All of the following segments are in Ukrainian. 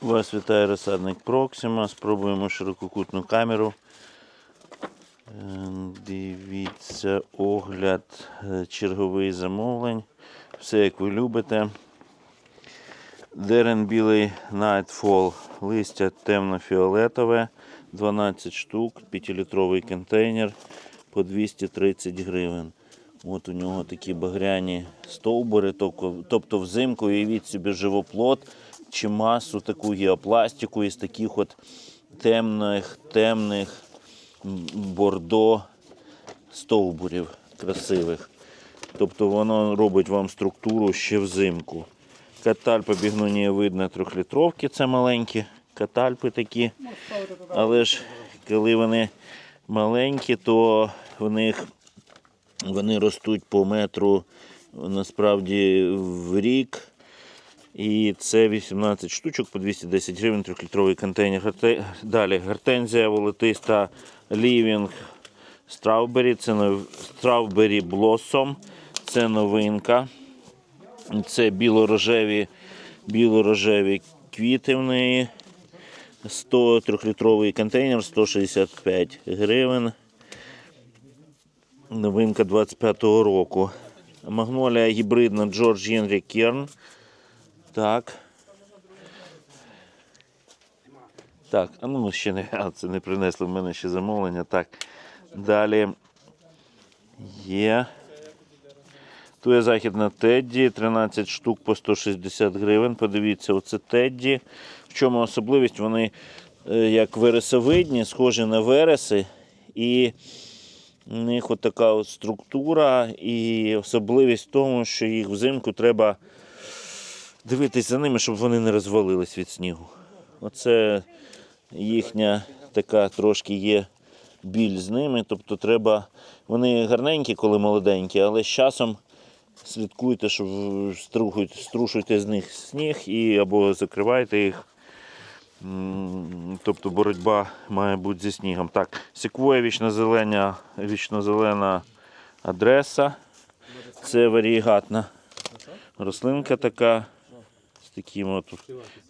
Вас вітає розсадник Проксима. Спробуємо ширококутну камеру. Е, Дивіться огляд е, черговий замовлень. Все як ви любите. Дерен білий Nightfall. Листя темно-фіолетове. 12 штук, 5-літровий контейнер по 230 гривень. От у нього такі багряні стовбури, тобто взимку уявіть собі живоплод чи масу таку геопластику із таких от темних, темних бордо стовбурів красивих. Тобто воно робить вам структуру ще взимку. Катальпа бігнунія видно трьохлітровки, це маленькі катальпи такі. Але ж коли вони маленькі, то в них вони ростуть по метру насправді в рік. І це 18 штучок по 210 гривень, 3-літровий контейнер. Далі гортензія волотиста Living Strawberry. Це нов- Strawberry Blossom. Це новинка. Це біло-рожеві, біло-рожеві квіти в неї. 100 трьохлітровий контейнер 165 гривень. Новинка 25-го року. Магнолія гібридна Джордж Генрі Керн. Так. Так, а ну ще не, а, це не принесли в мене ще замовлення. Так. Далі є. Тує західна Тедді, 13 штук по 160 гривень. Подивіться, оце Тедді. В чому особливість? Вони е, як вересовидні, схожі на вереси. І у них от така от структура. І особливість в тому, що їх взимку треба дивитись за ними, щоб вони не розвалились від снігу. Оце їхня така трошки є біль з ними. Тобто треба. Вони гарненькі, коли молоденькі, але з часом слідкуйте, щоб струшуйте з них сніг і або закривайте їх. Тобто боротьба має бути зі снігом. Так, секвоя вічнозелена, вічнозелена адреса. Це варігатна рослинка така таким от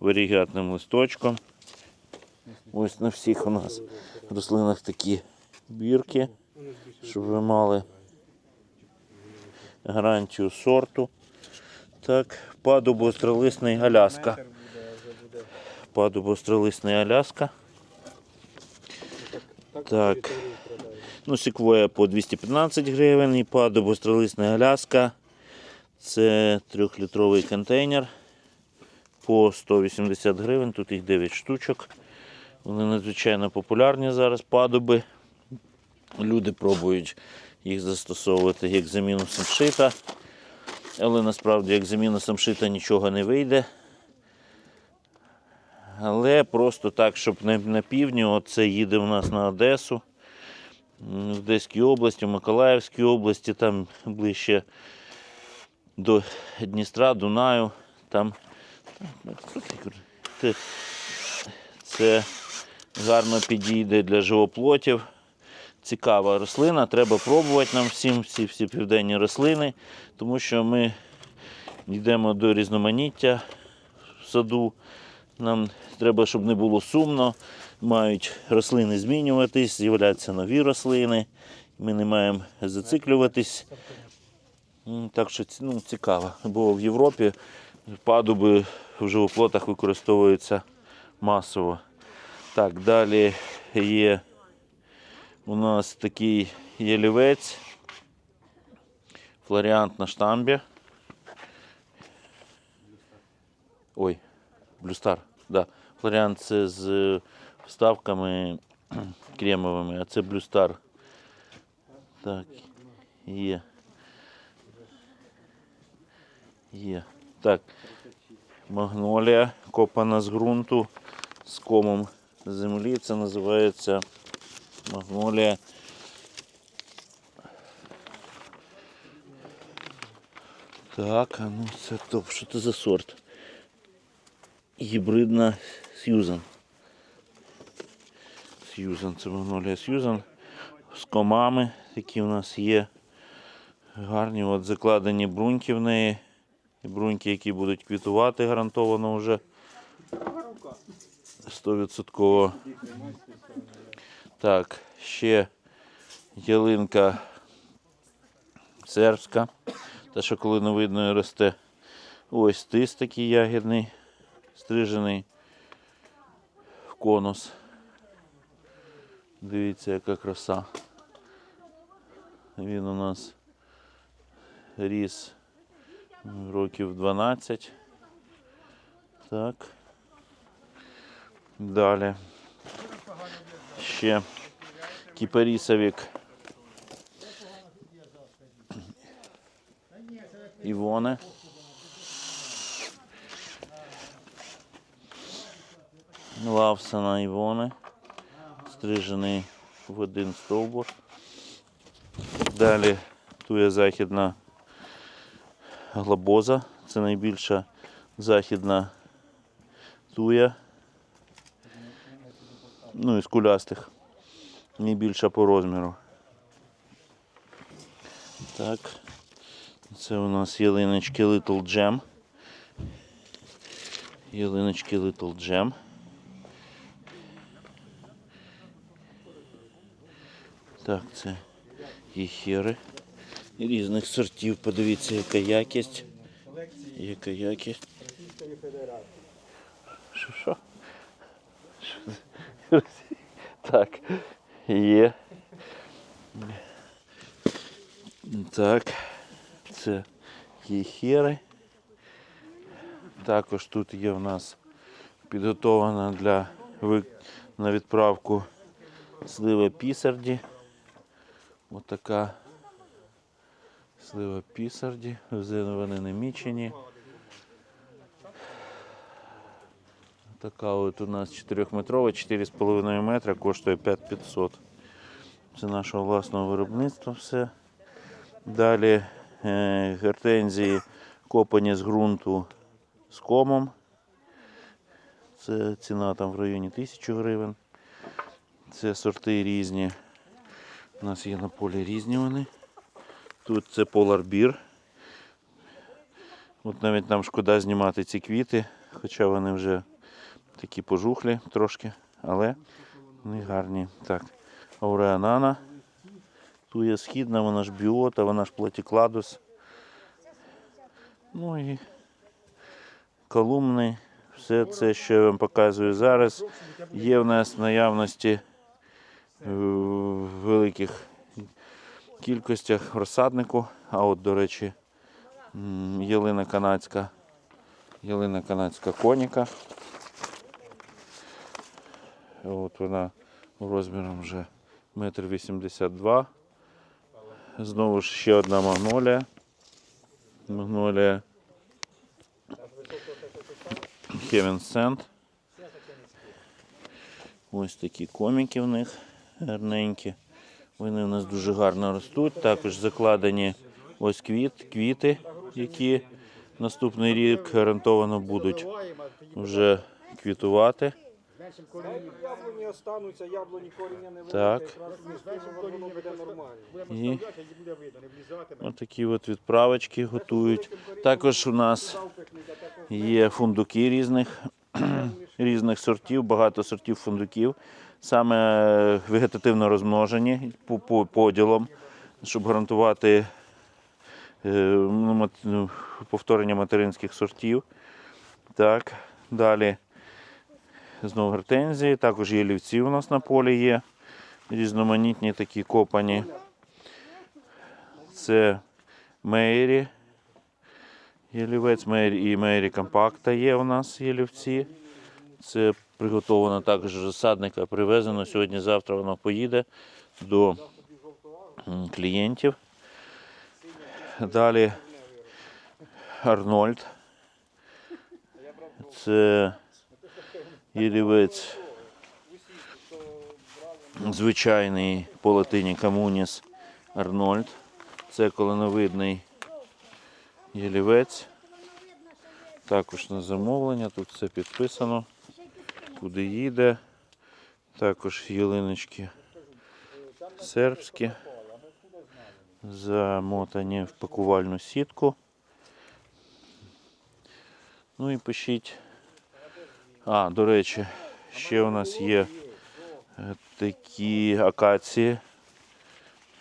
варігатним листочком. Ось на всіх у нас рослинах такі бірки, щоб ви мали гарантію сорту. Так, падубостролисний Аляска. Падубостролисний Аляска. Так. Ну, секвоя по 215 гривень і падубостролисний Аляска. Це трьохлітровий контейнер по 180 гривень. Тут їх 9 штучок. Вони надзвичайно популярні зараз падуби. Люди пробують їх застосовувати як заміну самшита. Але насправді як заміна самшита нічого не вийде. Але просто так, щоб не на півдні, оце їде у нас на Одесу, в Одеській області, в Миколаївській області, там ближче до Дністра, Дунаю. Там це гарно підійде для живоплотів. Цікава рослина, треба пробувати нам всім всі, всі південні рослини, тому що ми йдемо до різноманіття в саду. Нам треба, щоб не було сумно. Мають рослини змінюватись, з'являються нові рослини. Ми не маємо зациклюватись. Так що ну, цікаво. Бо в Європі падуби в живоплотах використовуються масово. Так, далі є у нас такий ялівець, флоріант на штамбі. Ой, блюстар. Да. Флоріант це з вставками кремовими, а це блюстар. Так, є. Є. Так. Магнолія копана з ґрунту з комом землі. Це називається магнолія. Так, а ну це топ. Що це за сорт? Гібридна Сьюзан. Сьюзан, це магнолія Сьюзан. З комами, які у нас є. Гарні от закладені бруньки в неї. Бруньки, які будуть квітувати гарантовано вже 100%. Так, ще ялинка сербська. Та, що коли не видно росте. Ось тис такий ягідний, стрижений в конус. Дивіться, яка краса. Він у нас ріс років 12. Так. Далі. Ще кіпарісовік. Івоне. Лавсона Івоне. Стрижений в один стовбур. Далі тує західна глобоза. Це найбільша західна туя. Ну, із кулястих. Найбільша по розміру. Так. Це у нас ялиночки Little Jam. Ялиночки Little Jam. Так, це єхери різних сортів. Подивіться, яка якість. Яка якість. Що, що? Що? Так, є. Так, це єхери. Також тут є в нас підготовлена для ви- на відправку слива пісарді. Отака слива пісарді. Вони не мічені. Така от у нас 4-метрова, 4,5 метра, коштує 5500. Це нашого власного виробництва все. Далі е, копані з ґрунту з комом. Це ціна там в районі 1000 гривень. Це сорти різні. У нас є на полі різні вони. Тут це Beer. От навіть нам шкода знімати ці квіти, хоча вони вже такі пожухлі трошки, але вони гарні. Так, Ауреанана. Туя східна, вона ж біота, вона ж платікладус. Ну і колумни. Все це, що я вам показую зараз, є в нас наявності великих кількостях розсаднику. А от, до речі, ялина канадська, ялина канадська коніка. От вона розміром вже метр вісімдесят два. Знову ж ще одна магнолія. Магнолія Heaven Sand. Ось такі коміки в них гарненькі. Вони у нас дуже гарно ростуть. Також закладені ось квіт, квіти, які наступний рік гарантовано будуть вже квітувати. Яблуні остануться, яблуні коріння не Так. І отакі от відправочки готують. Також у нас є фундуки різних, різних сортів, багато сортів фундуків. Саме вегетативно розмножені по, по поділом, щоб гарантувати е, ну, ну, повторення материнських сортів. Так, далі знову гортензії, також є лівці у нас на полі є. Різноманітні такі копані. Це Мейрі. Ялівець Мейрі і Мейрі компакта є у нас ялівці. Це приготовано також розсадника, привезено. Сьогодні-завтра воно поїде до клієнтів. Далі Арнольд. Це ялівець звичайний по латині Камуніс Арнольд. Це коленовидний ялівець. Також на замовлення, тут все підписано, куди їде. Також ялиночки сербські, замотані в пакувальну сітку. Ну і пишіть А, до речі, ще у нас є е, такі акації,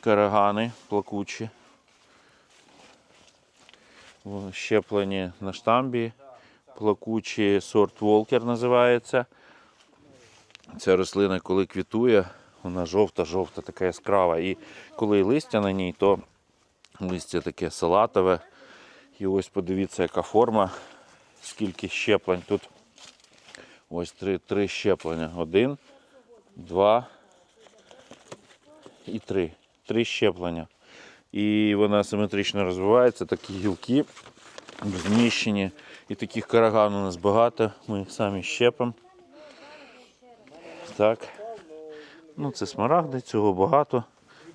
карагани плакучі. Щеплені на штамбі. Плакучі сорт Волкер називається. Ця рослина, коли квітує, вона жовта-жовта, така яскрава. І коли листя на ній, то листя таке салатове. І ось подивіться, яка форма, скільки щеплень. Тут ось три, три щеплення. Один, два і три. Три щеплення. І вона симетрично розвивається, такі гілки зміщені. І таких караган у нас багато. Ми їх самі щепимо. Так. Ну, це смарагди, цього багато.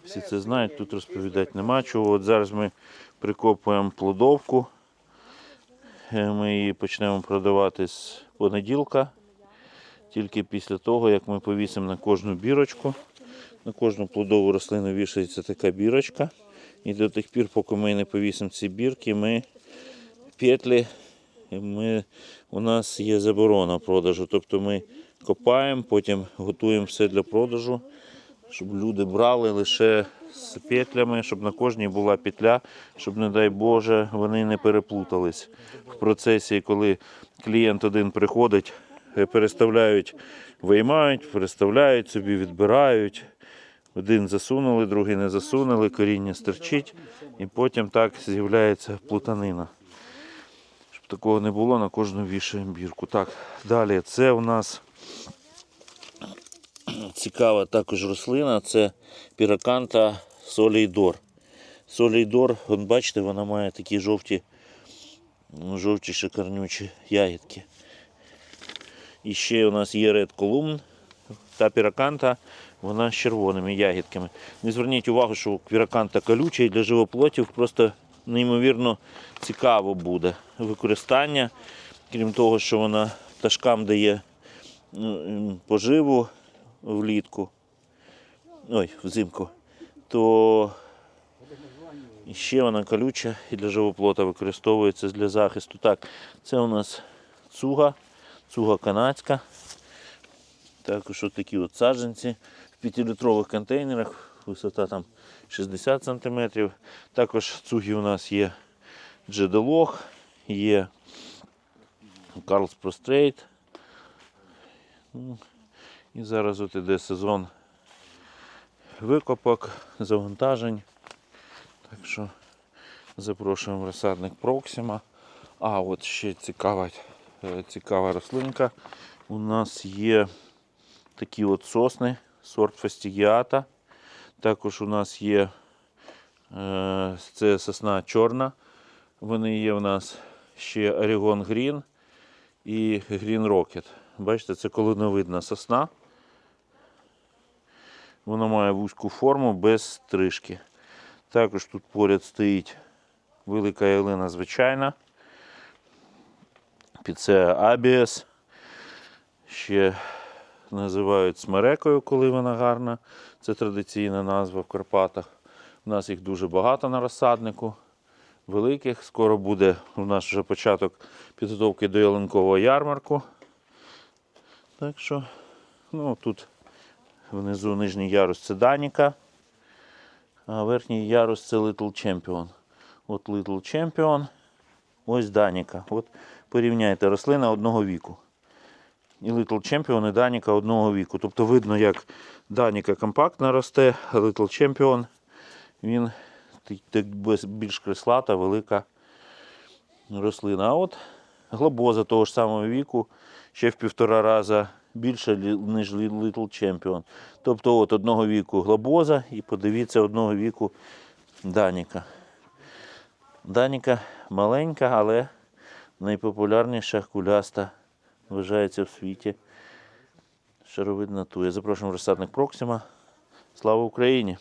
Всі це знають, тут розповідати нема чого. От зараз ми прикопуємо плодовку. Е, Ми її почнемо продавати з понеділка. Тільки після того, як ми повісимо на кожну бірочку. На кожну плодову рослину вішається така бірочка. І до тих пір, поки ми не повісимо ці бірки, ми петлі, ми, у нас є заборона продажу. Тобто ми копаємо, потім готуємо все для продажу, щоб люди брали лише з петлями, щоб на кожній була петля, щоб, не дай Боже, вони не переплутались. В процесі, коли клієнт один приходить, е, переставляють, виймають, переставляють собі, відбирають. Один засунули, другий не засунули, коріння стерчить, і потім так з'являється плутанина. Такого не було, на кожну вішаємо бірку. Так, далі це у нас цікава також рослина, це піраканта солейдор. Солейдор, от бачите, вона має такі жовті, ну, жовті шикарнючі ягідки. І ще у нас є Red Column, та піраканта, вона з червоними ягідками. Не зверніть увагу, що піраканта колюча і для живоплотів просто неймовірно цікаво буде використання. Крім того, що вона пташкам дає поживу влітку, ой, взимку, то ще вона колюча і для живоплота використовується для захисту. Так, це у нас цуга, цуга канадська. Також такі от саджанці в 5-літрових контейнерах, висота там 60 см. Також цуги у нас є джедолог, є Карлс Прострейт. Ну, І зараз от іде сезон викопок, завантажень. Так що запрошуємо розсадник Проксима. А, от ще цікава, е, цікава рослинка. У нас є такі от сосни, сорт фастігіата. Також у нас є е, це сосна чорна. Вони є у нас ще Орегон Грін і Green Rocket. Бачите, це колоновидна сосна. Вона має вузьку форму без стрижки. Також тут поряд стоїть велика ялина звичайна. Піцеа Абіес. Ще називають смерекою, коли вона гарна. Це традиційна назва в Карпатах. У нас їх дуже багато на розсаднику. Великих. Скоро буде у нас вже початок підготовки до ялинкового ярмарку. Так що, ну тут внизу нижній ярус це Даніка, а верхній ярус це Little Champion. От Little Champion, ось Даніка. От порівняйте рослина одного віку. І Little Champion, і Даніка одного віку. Тобто видно, як Даніка компактно росте, Little Champion він більш креслата, велика рослина. А от глобоза того ж самого віку ще в півтора рази більше, ніж Little Champion. Тобто от одного віку глобоза і подивіться одного віку Даніка. Даніка маленька, але найпопулярніша куляста вважається в світі. Шаровидна туя. Запрошуємо розсадник Проксима. Слава Україні!